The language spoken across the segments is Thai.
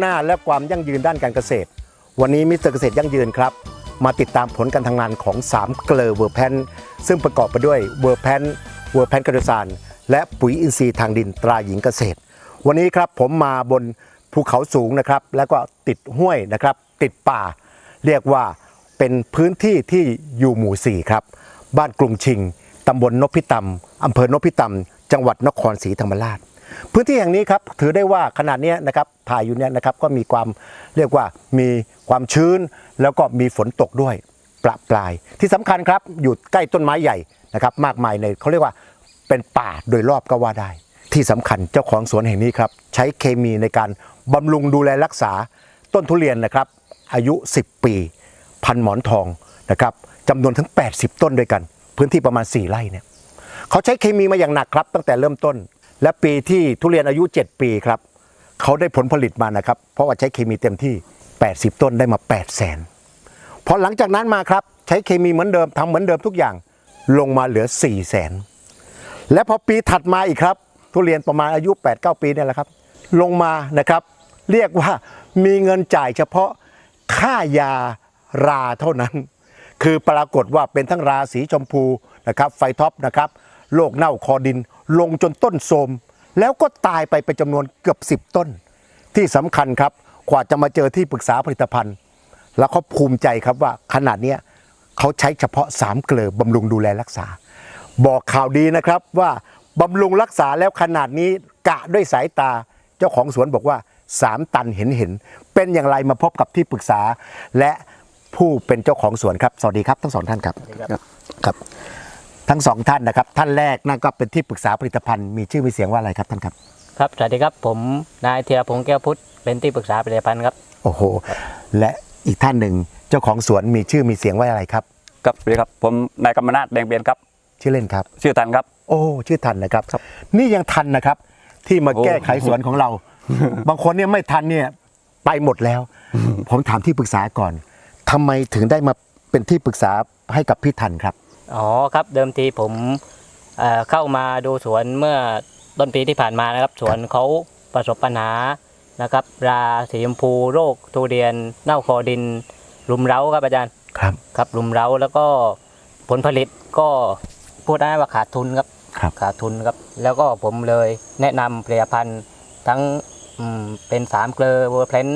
หน้าและความยั่งยืนด้านการเกษตร วันนี้มิสเตอร์เกษตรยั่งยืนครับ มาติดตามผลการทำงานของ 3 เกลอเวอร์แพนซึ่งประกอบไปด้วยเวอร์แพนเวอร์แพนกระสานและปุ๋ยอินทรีย์ทางดินตราหญิงเกษตร วันนี้ครับผมมาบนภูเขาสูงนะครับ แล้วก็ติดห้วยนะครับ ติดป่า เรียกว่าเป็นพื้นที่ที่อยู่หมู่ 4 ครับ บ้านกรุงชิงตำบลนพิตำอำเภอนพิตำจังหวัดนครศรีธรรมราช พื้นที่แห่งนี้ครับถือได้ว่าขนาดนี้นะครับถ่ายอยู่เนี่ยนะครับก็มีความเรียกว่ามีความชื้น แล้วก็มีฝนตกด้วยประปราย ที่สำคัญครับอยู่ใกล้ต้นไม้ใหญ่นะครับมากมายเลยเขาเรียกว่าเป็นป่าโดยรอบก็ว่าได้ ที่สำคัญเจ้าของสวนแห่งนี้ครับใช้เคมีในการบำรุงดูแลรักษาต้นทุเรียนนะครับ อายุ 10 ปี พันหมอนทองนะครับจำนวนถึง 80 ต้นด้วยกัน พื้นที่ประมาณ 4 ไร่เนี่ยเขาใช้เคมีมาอย่างหนักครับ ตั้งแต่เริ่มต้น และปีที่ทุเรียนอายุ 7 ปีครับเขาได้ผลผลิตมานะครับ เพราะว่าใช้เคมีเต็มที่ 80 ต้นได้มา 8 0 0แสนพอหลังจากนั้นมาครับใช้เคมีเหมือนเดิมทำเหมือนเดิมทุกอย่างลงมาเหลือ 4 0 0แสนและพอปีถัดมาอีกครับ ทุเรียนประมาณอายุ 8-9 ปีเนี่ยแหละครับ ลงมานะครับเรียกว่ามีเงินจ่ายเฉพาะค่ายาราเท่านั้น คือปรากฏว่าเป็นทั้งราสีชมพูนะครับไฟท็อปนะครับ โรคเน่าคอดิน ลงจนต้นโทรมแล้วก็ตายไปเป็นจำนวนเกือบ 10 ต้น ที่สำคัญครับกว่าจะมาเจอที่ปรึกษาผลิตภัณฑ์ แล้วเขาภูมิใจครับว่าขนาดเนี้ยเขาใช้เฉพาะ3เกลือบำรุงดูแลรักษา บอกข่าวดีนะครับว่าบำรุงรักษาแล้วขนาดนี้กะด้วยสายตาเจ้าของสวนบอกว่า 3 ตันเห็นเห็นๆเป็นอย่างไรมาพบกับที่ปรึกษา และผู้เป็นเจ้าของสวนครับ สวัสดีครับทั้งสองท่านครับครับ ทั้งสองท่านนะครับ ท่านแรกนั่นก็เป็นที่ปรึกษาผลิตภัณฑ์มีชื่อมีเสียงว่าอะไรครับท่านครับ ครับสวัสดีครับผมนายเทียพงษ์แก้วพุทธเป็นที่ปรึกษาผลิตภัณฑ์ครับ โอ้โห และอีกท่านหนึ่งเจ้าของสวนมีชื่อมีเสียงว่าอะไรครับ ครับสวัสดีครับผมนายกำมนาศแดงเบียนครับ ชื่อเล่นครับ ชื่อตันครับ โอ้ชื่อทันนะครับครับ นี่ยังทันนะครับ ที่มาโอ้แก้ไขสวนของเรา บางคนเนี่ยไม่ทันเนี่ยไปหมดแล้ว ผมถามที่ปรึกษาก่อนทำไมถึงได้มาเป็นที่ปรึกษาให้กับพี่ทันครับ อ๋อครับเดิมทีผมเอ่อเข้ามาดูสวนเมื่อต้นปีที่ผ่านมานะครับ สวนเขาประสบปัญหานะครับ ราสีชมพูโรคทุเรียนเน่าคอดิน รุมเร้าครับอาจารย์ครับ ครับรุมเร้าแล้วก็ผลผลิตก็พูดได้ว่าขาดทุนครับครับ ขาดทุนครับ แล้วก็ผมเลยแนะนำผลิตภัณฑ์ทั้งอืมเป็นสามเกลอเวอร์เพลน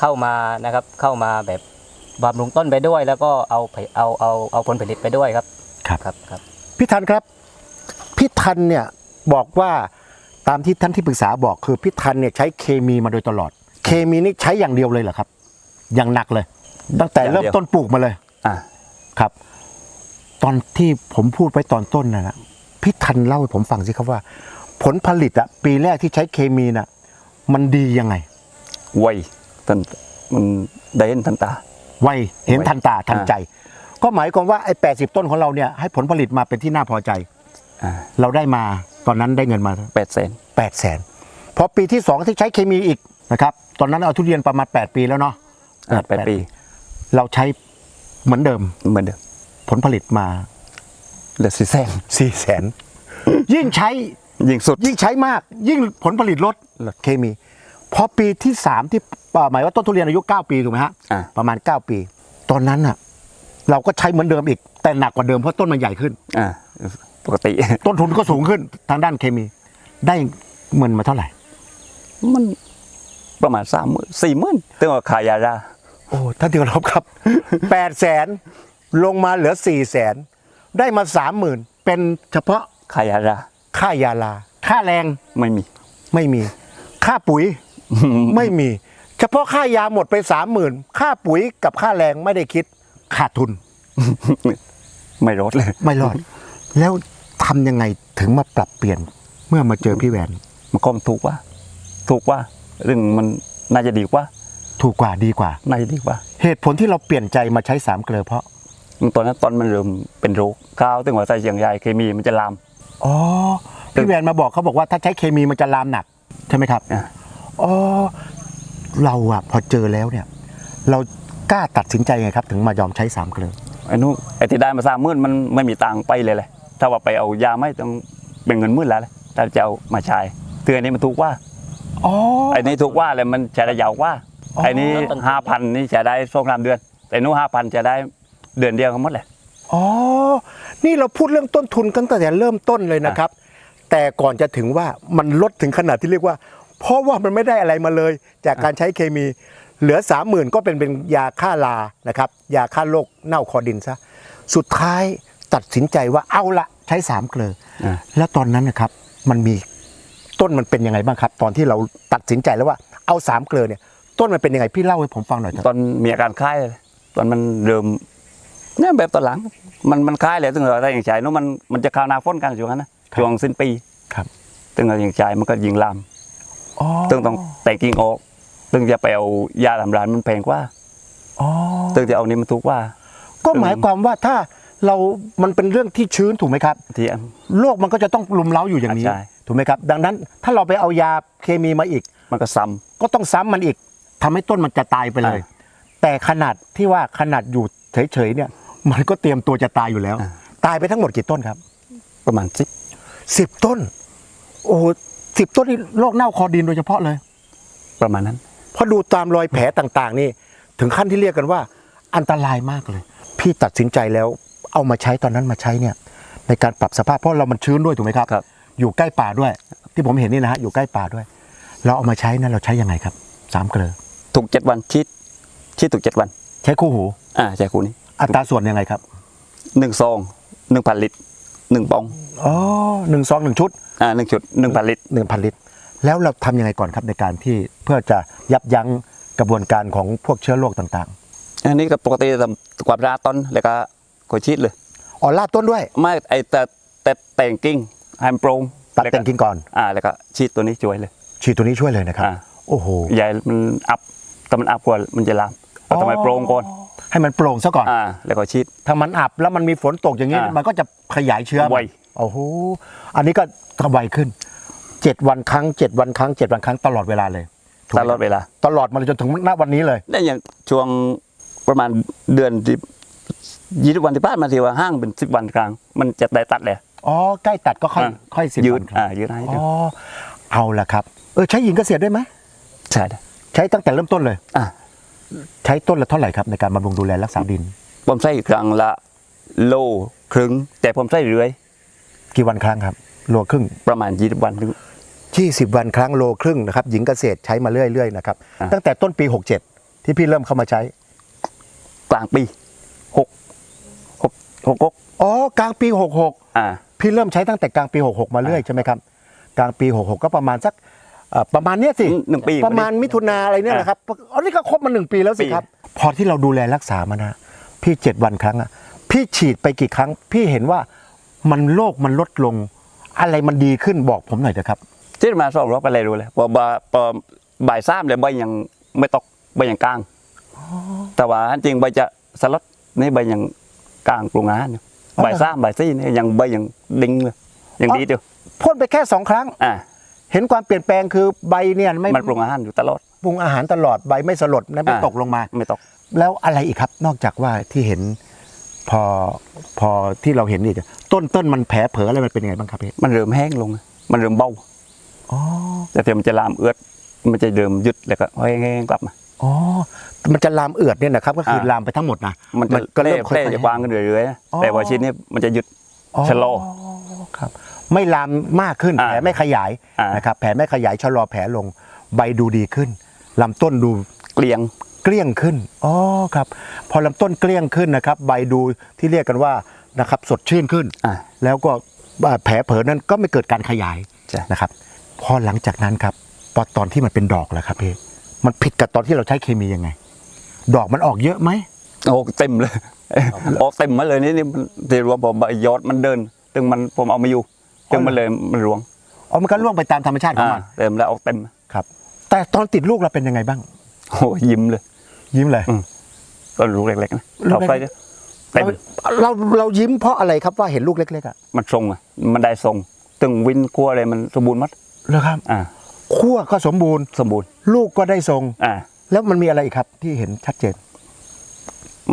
เข้ามานะครับ เข้ามาแบบ บำรุงต้นไปด้วย แล้วก็เอาผลเอาเอาเอาผลผลิตไปด้วยครับครับครับครับพี่ทันครับพี่ทันเนี่ยบอกว่าตามที่ท่านที่ปรึกษาบอกคือพี่ทันเนี่ยใช้เคมีมาโดยตลอด เคมีนี่ใช้อย่างเดียวเลยเหรอครับ อย่างหนักเลย ตั้งแต่อย่างเดียวเริ่มต้นปลูกมาเลยอ่าครับ ตอนที่ผมพูดไปตอนต้นนะนะพี่ทันเล่าให้ผมฟังสิครับว่า ผลผลิตอะปีแรกที่ใช้เคมีน่ะ มันดียังไงไวทันมันได้เห็นทันตา ไวเห็นทันตาทันอ่าใจ ก็หมายความว่าไอ้แปดสิบต้นของเราเนี่ยให้ผลผลิตมาเป็นที่น่าพอใจอ่าเราได้มาตอนนั้นได้เงินมาแปดแสน8 0 0แสนพอปีที่2ที่ใช้เคมีอีกนะครับตอนนั้นเอาทุเรียนประมาณ8ปีแล้วเนาะอ่าแปดปี เราใช้เหมือนเดิมเหมือนเดิม ผลผลิตมาเหลือสี่แสน4 0 0แสนยิ่งใช้ยิงสุดยิ่งใช้มาก ยิ่งผลผลิตลดลดเคมี พอปีที่3ที่เอ่อ หมายว่าต้นทุเรียนอายุ 9 ปีถูกไหมฮะอ่า ประมาณ 9 ปี ตอนนั้นน่ะ เราก็ใช้เหมือนเดิมอีก แต่หนักกว่าเดิมเพราะต้นมันใหญ่ขึ้น อ่าปกติ ต้นทุนก็สูงขึ้นทางด้านเคมี ได้เงินมาเท่าไหร่ มันประมาณสามหมื่นสี่หมื่นตึงว่าขายยาดาโอ้ท่านที่เคารพครับ แปดแสนลงมาเหลือสี่แสนได้มาสามหมื่นเป็นเฉพาะขายยาดาค่ายาลา ค่าแรงไม่มี ไม่มี ค่าปุ๋ย ไม่มี เฉพาะค่ายาหมดไปสามหมื่นค่าปุ๋ยกับค่าแรงไม่ได้คิดขาดทุน ไม่ลดเลย ไม่รอด แล้วทำยังไงถึงมาปรับเปลี่ยนเมื่อมาเจอพี่แหวน มันก็ถูกว่า ถูกว่าเรื่องมันน่าจะดีกว่า ถูกกว่าดีกว่า น่าจะดีกว่า เหตุผลที่เราเปลี่ยนใจมาใช้สามเกลือเพราะตอนนั้นตอนมันเริ่มเป็นโรคข้าวตึงว่าใส่อย่างใหญ่เคมีมันจะลามอ๋อพี่แหวนมาบอกเขาบอกว่าถ้าใช้เคมีมันจะลามหนักใช่ไหมครับอ่าอ๋อ เราอะพอเจอแล้วเนี่ย เรากล้าตัดสินใจไงครับ ถึงมายอมใช้สามเกลือไอ้นู้นไอ้ที่ได้มาสามหมื่นมันไม่มีตังค์ไปเลยเลยถ้าว่าไปเอายาไม่ต้องเป็นเงินหมื่นแล้วเลยถ้าจะเอามาใช้เตือนนี้มันถูกว่าอ๋อไอ้นี่ถูกว่าเลยมันจะได้ยาวกว่าอ๋อไอ้นี่แล้วต้นทุนห้าพันนี่จะได้สองสามเดือนแต่นู้ห้าพันจะได้เดือนเดียวกันหมดเลยอ๋อ นี่เราพูดเรื่องต้นทุนกันตั้งแต่เริ่มต้นเลยนะครับ แต่ก่อนจะถึงว่ามันลดถึงขนาดที่เรียกว่า เพราะว่ามันไม่ได้อะไรมาเลย จากการใช้เคมีเหลือสามหมื่นก็เป็นเป็นยาฆ่ารานะครับยาฆ่าโรคเน่าคอดินซะสุดท้ายตัดสินใจว่าเอาละใช้สามเกลืออาแล้วตอนนั้นนะครับมันมีต้นมันเป็นยังไงบ้างครับ ตอนที่เราตัดสินใจแล้วว่าเอาสามเกลือเนี่ย ต้นมันเป็นยังไงพี่เล่าให้ผมฟังหน่อยเถตอะอนมีอาการคล้ายเลยตอนมันเริ่มเนี่ยแบบตอนหลัง มันมันคล้ายเลยตึงเราได้อย่างใจนู้นมันมันจะคาวหนาฟ้นกันช่วงนั้นนะช่วงสิ้นปีครับตึงเราอย่างใจมันก็ยิงลามอ๋อ ตึงต้องแต่งกิ่งออกตึงจะไปเอายาทำร้านมันแพงกว่าอ๋อตึงจะเอานี้มันถูกกว่า ก็หมายความว่าถ้าเรา มันเป็นเรื่องที่ชื้นถูกไหมครับที่โรคมันก็จะต้องลุมเล้าอยู่อย่างนี้ใช่ถูกไหมครับ ดังนั้นถ้าเราไปเอายาเคมีมาอีก มันก็ซ้ำก็ต้องซ้ำมันอีกทำให้ต้นมันจะตายไปเลยอ่าแต่ขนาดที่ว่าขนาดอยู่เฉยๆเนี่ย มันก็เตรียมตัวจะตายอยู่แล้วอ่าตายไปทั้งหมดกี่ต้นครับ ประมาณสิบสิบต้น โอ้ สิบต้นนี่โรคเน่าคอดินโดยเฉพาะเลย ประมาณนั้น เพราะดูตามรอยแผลต่างๆ นี่ ถึงขั้นที่เรียกกันว่า อันตรายมากเลย พี่ตัดสินใจแล้วเอามาใช้ตอนนั้นมาใช้เนี่ย ในการปรับสภาพเพราะเรามันชื้นด้วยถูกไหมครับ ครับ อยู่ใกล้ป่าด้วย ที่ผมเห็นนี่นะฮะอยู่ใกล้ป่าด้วย เราเอามาใช้นั้นเราใช้ยังไงครับสามเกลือถูกเจ็ดวันชีดชีดถูกเจ็ดวัน ใช้คู่หู อ่าใช่คูนี้อัตราส่วนยังไงครับ หนึ่งซองหนึ่งพันลิตร หนึ่งปองอ๋อหนึ่งซองหนึ่งชุดอ่าหนึ่งจุดหนึ่งพันลิตรหนึ่งพันลิตร แล้วเราทำยังไงก่อนครับในการที่เพื่อจะยับยั้งกระบวนการของพวกเชื้อโรคต่างอันนี้ก็ปกติทำความราต้นแล้วก็กดชีดเลยๆอ๋อลาดต้นด้วย ไม่ไอแต่แต่แต่งกิ่งให้มันโปร่งตัดแต่งกิ่งก่อนอ่าแล้วก็ชีดตัวนี้ช่วยเลยฉีดตัวนี้ช่วยเลยนะครับอ่าโอ้โหใหญ่มันอัพแต่มันอัพกว่ามันจะลาม เราทำไมโปร่งก่อนให้มันโปร่งซะก่อน อ่าแล้วก็ชีดถ้ามันอับแล้วมันมีฝนตกอย่างนี้ อ่ามัมันก็จะขยายเชื้อไว โอ้โหอันนี้ก็ทำไวขึ้นเจ็ดวันครั้งเจ็ดวันครั้งเจ็ดวันครั้งตลอดเวลาเลยถูกตไหมลอดเวลาตลอดมาจนถึงณวันนี้เลย ได้อย่างช่วงประมาณเดือนที่ยี่สิบวันที่ผ่านมาที่ว่าห้างเป็นสิบวันครั้งมันจะได้ตัดเลยอ๋อใกล้ตัดก็ค่อยอ่าค่อยสิบยืวัดนคอ่ารับยืดให้อ๋ดูอเอาละครับเออใช้หญิงเกษตรด้วยไหมใช่ได้ใช้ตั้งแต่เริ่มต้นเลย อ่า ใช้ต้นละเท่าไหร่ครับในการบำรุงดูแลรักษาดิน ผมใส่ครั้งละโลครึ่งแต่ผมใส่เรื่อย กี่วันครั้งครับโลครึ่งประมาณยี่สิบวันถึง20 วันครั้งโลครึ่งนะครับหญิงเกษตรใช้มาเรื่อยๆนะครับอ่าตั้งแต่ต้นปี 67 ที่พี่เริ่มเข้ามาใช้กลางปีหกหกหกหกอ๋อกลางปี 66 อ่า พี่เริ่มใช้ตั้งแต่กลางปี 66 มาเรื่อยใช่ไหมครับ กลางปี 66 ก็ประมาณสักเอ่อ ประมาณเนี้ยสิหนึ่งปีประมาณมิถุนาอะไรเนี่ยนะครับอันนี้ก็ครบมาหนึ่งปีแล้วสิปีครับ พอที่เราดูแลรักษามานะพี่เจ็ดวันครั้งอะพี่ฉีดไปกี่ครั้ง พี่เห็นว่ามันโรคมันลดลง อะไรมันดีขึ้นบอกผมหน่อยเถอะครับที่มาสองรอบไปเลยดูเลยพอบ่าพอบ่ายสามเลยใบยังไม่ตกใบยังกลางแต่ว่าอันจริงใบจะสลัดนี่ใบยังกลางปรุงอาหารอยู่อ๋อบ่ายสามบ่ายสี่นี่ยังใบยังดิ้งเลยยังดีอยู่พ่นไปแค่สองครั้งอ่า เห็นความเปลี่ยนแปลงคือใบเนี่ยไม่มันปรุงอาหารอยู่ตลอดปรุงอาหารตลอดใบไม่สลดนะไม่อ่าตกลงมา ไม่ตก แล้วอะไรอีกครับ นอกจากว่าที่เห็นพอพอที่เราเห็นนี่ต้นต้นมันแผลเผลออะไรมันเป็นยังไงบ้างครับพี่มันเริ่มแห้งลง มันเริ่มเบาอ๋อแต่เดี๋ยวมันจะลามเอือดมันจะเริ่มหยุดแล้วก็แห้งๆกลับมาอ๋อ มันจะลามเอือดเนี่ยนะครับก็คืออ่าลามไปทั้งหมดนะ มันจะก็เล่เริ่มค่อยเล่ๆจะกวางกันเรื่อยๆนะอ๋อแต่ว่าชิ้นนี้มันจะหยุดชะลอครับ ไม่ลามมากขึ้นอ่าแผลไม่ขยายอ่านนะครับแผลไม่ขยายชะลอแผลลงใบดูดีขึ้นลำต้นดูเกลียงเกลี้ยงขึ้นอ๋อครับ พอลำต้นเกลี้ยงขึ้นนะครับ ใบดูที่เรียกกันว่านะครับสดชื่นขึ้นอ่าแล้วก็แผลเผลอนั้นก็ไม่เกิดการขยายใช่นะครับ พอหลังจากนั้นครับพอตอนที่มันเป็นดอกแล้วครับพี่มันผิดกับตอนที่เราใช้เคมียังไง ดอกมันออกเยอะไหมโอ้เต็มเลยออกเต็มมาเลยนี่นี่มันที่รวมผมใบยอดมันเดินตึงมันผมเอามาอยู่ ตึงมันเลยมันรวงอ๋อมันก็ร่วงไปตามธรรมชาติของอ่ามันเต็มแล้วออกเต็มครับ แต่ตอนติดลูกเราเป็นยังไงบ้างโอ้ยิ้มเลย ยิ้มเลยอืมก็ลูกเล็กๆนะลูกเราเล็กไปเต็มเราเราเรายิ้มเพราะอะไรครับว่าเห็นลูกเล็กๆอะมันทรงอะมันได้ทรงตึงวินกลัวอะไรมันสมบูรณ์หมัดเหรอครับ อ่าขั้วก็สมบูรณ์สมบูรณ์ ลูกก็ได้ทรงอ่าแล้วมันมีอะไรอีกครับที่เห็นชัดเจน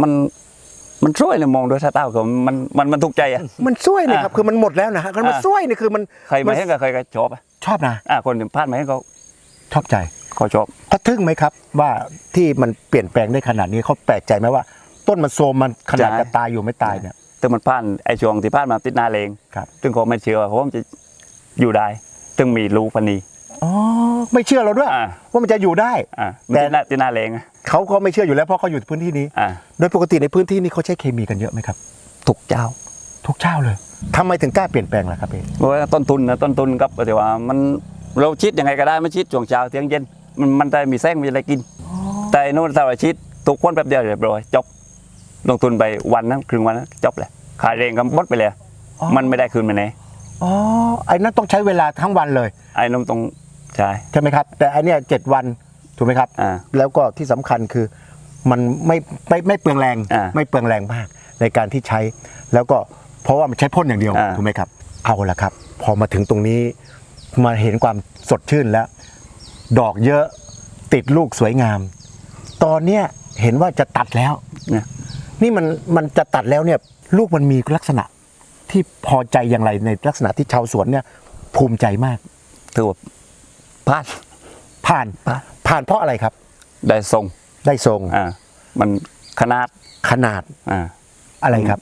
มัน มันช่วยเลยมองด้วยสายตาก็มันมันมันถูกใจอะ มันช่วยเลยครับอ่าคือมันหมดแล้วนะฮะมันอ่าช่วยนี่คือมันใครมาเห็นก็ใครก็ชอบอะชอบนะอ่าคนที่พลาดมาเห็นก็ชอบใจเขาชอบเขาทึ่งไหมครับ ว่าที่มันเปลี่ยนแปลงได้ขนาดนี้เขาแปลกใจไหมว่า ต้นมันโซมมันขนาดใช่จะตายอยู่ไม่ตายเนี่ยแต่มันผ่านไอ้ช่วงที่ผ่านมาติดหนาเลงครับซึ่งเขาไม่เชื่อว่าผมจะอยู่ได้ซึ่งมีรู้พันนีอ๋อไม่เชื่อเราด้วยอ่าว่ามันจะอยู่ได้อ่าแต่แต่ติดหนาติดหนาเลงอะ เขาก็ไม่เชื่ออยู่แล้วเพราะเขาอยู่พื้นที่นี้ อ่า โดยปกติในพื้นที่นี้เขาใช้เคมีกันเยอะไหมครับ ทุกเจ้า ทุกเจ้าเลยทำไมถึงกล้าเปลี่ยนแปลงล่ะครับพี่เพราะว่าต้นทุนนะต้นทุนครับแต่ว่ามันเราชิดยังไงก็ได้ไม่ชิดช่วงเช้าเที่ยงเย็นมันมันได้มีแซงมีอะไรกิน แต่ไอ้นู่นถ้าเราชิดทุกคนแป๊บเดียวเรียบร้อยจบลงทุนไปวันนั้นครึ่งวันนั้นจบเลยขายเองก็หมดไปเลยอ๋อมันไม่ได้คืนมาไหนอ๋อไอ้นั่นต้องใช้เวลาทั้งวันเลย ไอ้นุ่มตรงใช่ ใช่ไหมครับ แต่อันเนี้ยเจ็ดวัน ถูกไหมครับ อ่าแล้วก็ที่สำคัญคือมันไม่ไม่ไม่เปลืองแรง อ่าไม่เปลืองแรงมากในการที่ใช้ แล้วก็เพราะว่ามันใช้พ่นอย่างเดียวอ่า ถูกไหมครับ เอาละครับ พอมาถึงตรงนี้มาเห็นความสดชื่นแล้ว ดอกเยอะติดลูกสวยงาม ตอนเนี้ยเห็นว่าจะตัดแล้ว เนี่ย นี่มันมันจะตัดแล้วเนี่ยลูกมันมีลักษณะที่พอใจอย่างไรในลักษณะที่ชาวสวนเนี่ยภูมิใจมาก ถือว่าพลาด ผ่าน ผ่าน ผ่านเพราะอะไรครับ ได้ทรงได้ทรงอ่ามันขนาดขนาดอ่าอะไรครับ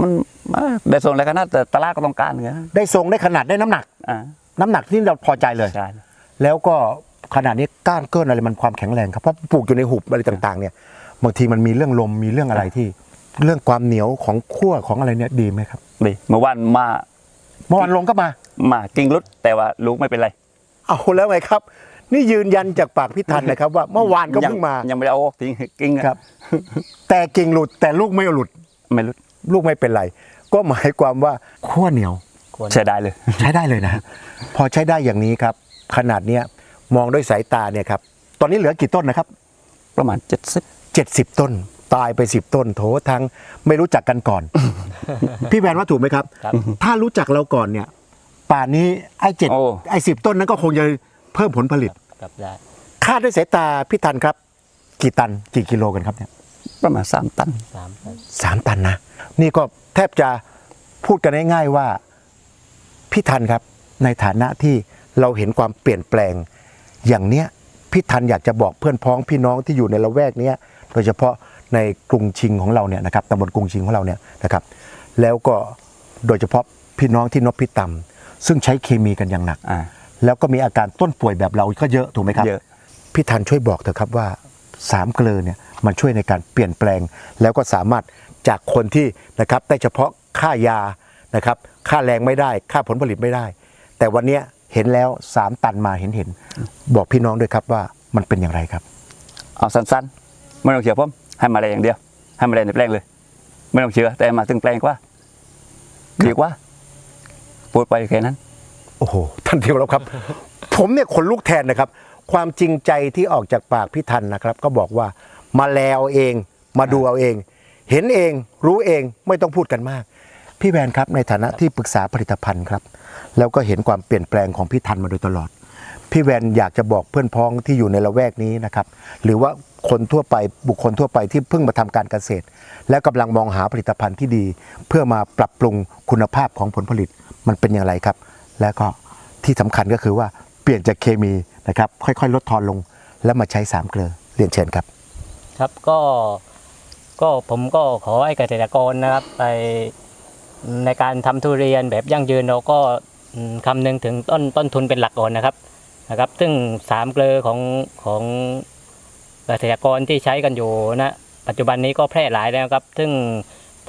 มันอ่าได้ทรงอะไรขนาดแต่ตลาดก็ต้องการไงได้ทรงได้ขนาดได้น้ำหนัก อ่าน้ำหนักที่เราพอใจเลย ใช่แล้วก็ขนาดนี้ก้านเกินอะไรมันความแข็งแรงครับเพราะปลูกอยู่ในหุบอะไรต่างๆ เนี่ยบางทีมันมีเรื่องลมมีเรื่องอะไรที่ เรื่องความเหนียวของขั้วของอะไรเนี่ยดีไหมครับดีเมื่อวานมาเมื่อวานลงก็มามากิ้งรุดแต่ว่าลูกไม่เป็นไร เอาแล้วไงครับ นี่ยืนยันจากปากพี่ทันนะครับ ว่าเมื่อวานก็เพิ่งมายังไม่ได้เอาออกทิ้งกิ้งอะครับ แต่กิ่งหลุดแต่ลูกไม่หลุดไม่รุดลูกไม่เป็นไร ก็หมายความว่าขั้วเหนียวควรใช้ได้เลย ใช้ได้เลยนะ พอใช้ได้อย่างนี้ครับ ขนาดเนี้ยมองด้วยสายตาเนี่ยครับ ตอนนี้เหลือกี่ต้นนะครับ ประมาณเจ็ดสิบ70 ต้น ตายไป 10 ต้นโถทั้งไม่รู้จักกันก่อน พี่แวนว่าถูกไหมครับครับ ถ้ารู้จักเราก่อนเนี่ย ป่านนี้ไอ้เจ็ดโอ้ ไอ้สิบต้นนั้นก็คงจะ เพิ่มผลผลิตครับได้คาดด้วยสายตาพี่ทันครับ กี่ตันกี่กิโลกันครับเนี่ยประมาณสามตัน สามครับสามตันนะ นี่ก็แทบจะพูดกันง่ายๆว่า พี่ทันครับ ในฐานะที่เราเห็นความเปลี่ยนแปลง อย่างเนี้ยพี่ทันอยากจะบอกเพื่อนพ้องพี่น้องที่อยู่ในละแวกเนี้ยโดยเฉพาะในกรุงชิงของเราเนี่ยนะครับตำบลกรุงชิงของเราเนี่ยนะครับ แล้วก็โดยเฉพาะพี่น้องที่นพิตำซึ่งใช้เคมีกันอย่างหนัก อ่า แล้วก็มีอาการต้นป่วยแบบเราก็เยอะถูกไหมครับเยอะพี่ทันช่วยบอกเถอะครับว่าสามเกลือเนี่ยมันช่วยในการเปลี่ยนแปลง แล้วก็สามารถจากคนที่นะครับได้เฉพาะค่ายานะครับค่าแรงไม่ได้ ค่าผลผลิตไม่ได้ แต่วันเนี้ยเห็นแล้วสามตันมาเห็นเห็น บอกพี่น้องด้วยครับว่ามันเป็นอย่างไรครับ เอาสั้นๆไม่ต้องเชื่อผมให้มาอะไรอย่างเดียว ให้มาอะไรในแปลงเลย ไม่ต้องเชื่อแต่มาถึงแปลงกว่าดีกว่าพูดไปแค่นั้น โอ้โหท่านเดียวแล้วครับ ผมเนี่ยขนลุกแทนนะครับ ความจริงใจที่ออกจากปากพี่ทันนะครับ ก็บอกว่ามาแลเอาเองมาดูเอาเอง เห็นเองรู้เองไม่ต้องพูดกันมาก พี่แวนครับในฐานะที่ปรึกษาผลิตภัณฑ์ครับ แล้วก็เห็นความเปลี่ยนแปลงของพี่ทันมาโดยตลอด พี่แวนอยากจะบอกเพื่อนพ้องที่อยู่ในละแวกนี้นะครับ หรือว่าคนทั่วไปบุคคลทั่วไปที่เพิ่งมาทำการเกษตร และกำลังมองหาผลิตภัณฑ์ที่ดี เพื่อมาปรับปรุงคุณภาพของผลผลิตมันเป็นอย่างไรครับ และก็ที่สำคัญก็คือว่าเปลี่ยนจากเคมีนะครับค่อยๆ ลดทอนลงแล้วมาใช้สามเกลือเรียนเชิญครับ ครับก็ก็ผมก็ขอให้เกษตรกรนะครับไปในการทำทุเรียนแบบยั่งยืนเราก็อืมคำนึงถึงต้นต้นทุนเป็นหลักก่อนนะครับนะครับ ซึ่งสามเกลือของของเกษตรกรที่ใช้กันอยู่นะปัจจุบันนี้ก็แพร่หลายแล้วครับ ซึ่ง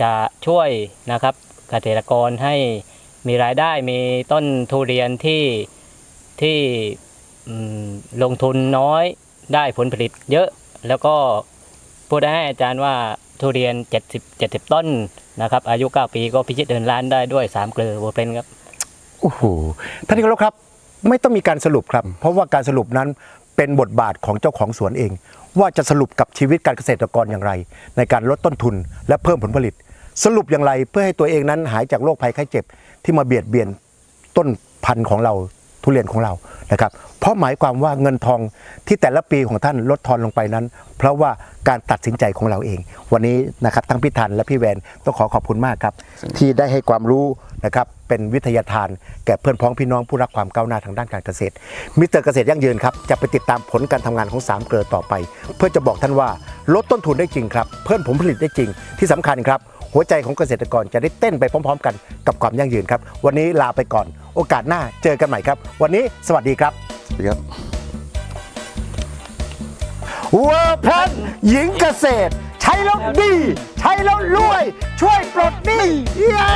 จะช่วยนะครับเกษตรกรให้ มีรายได้มีต้นทุเรียนที่ที่ลงทุนน้อยได้ผลผลิตเยอะ แล้วก็พูดได้ให้อาจารย์ว่าทุเรียน 70 70 ต้นนะครับ อายุ 9 ปีก็พิชิตเดินล้านได้ด้วย 3 เกลือโวเพนครับโอ้โหท่านที่เคารพครับ ไม่ต้องมีการสรุปครับ เพราะว่าการสรุปนั้นเป็นบทบาทของเจ้าของสวนเอง ว่าจะสรุปกับชีวิตการเกษตรกรอย่างไร ในการลดต้นทุนและเพิ่มผลผลิต สรุปอย่างไรเพื่อให้ตัวเองนั้นหายจากโรคภัยไข้เจ็บ ที่มาเบียดเบียนต้นพันธุ์ของเราทุทุเรียนของเรานะครับ เพราะหมายความว่าเงินทองที่แต่ละปีของท่านลดทอนลงไปนั้น เพราะว่าการตัดสินใจของเราเอง วันนี้นะครับทั้งพี่ทันและพี่แวนต้องขอขอบคุณมากครับ ที่ได้ให้ความรู้นะครับเป็นวิทยาทานแก่เพื่อนพ้องพี่น้องผู้รักความก้าวหน้าทางด้านการเกษตร มิสเตอร์เกษตรยั่งยืนครับจะไปติดตามผลการทำงานของ 3 เกลือต่อไป เพื่อจะบอกท่านว่าลดต้นทุนได้จริงครับ เพิ่มผลผลิตได้จริงที่สำคัญครับ หัวใจของเกษตรกรจะได้เต้นไปพร้อม ๆ กันกับความยั่งยืนครับ วันนี้ลาไปก่อน โอกาสหน้าเจอกันใหม่ครับ วันนี้สวัสดีครับสวัสดีครับวัวแพนหญิงเกษตร ใช้แล้วดี ใช้แล้วรวย ช่วยปลดหนี้เย้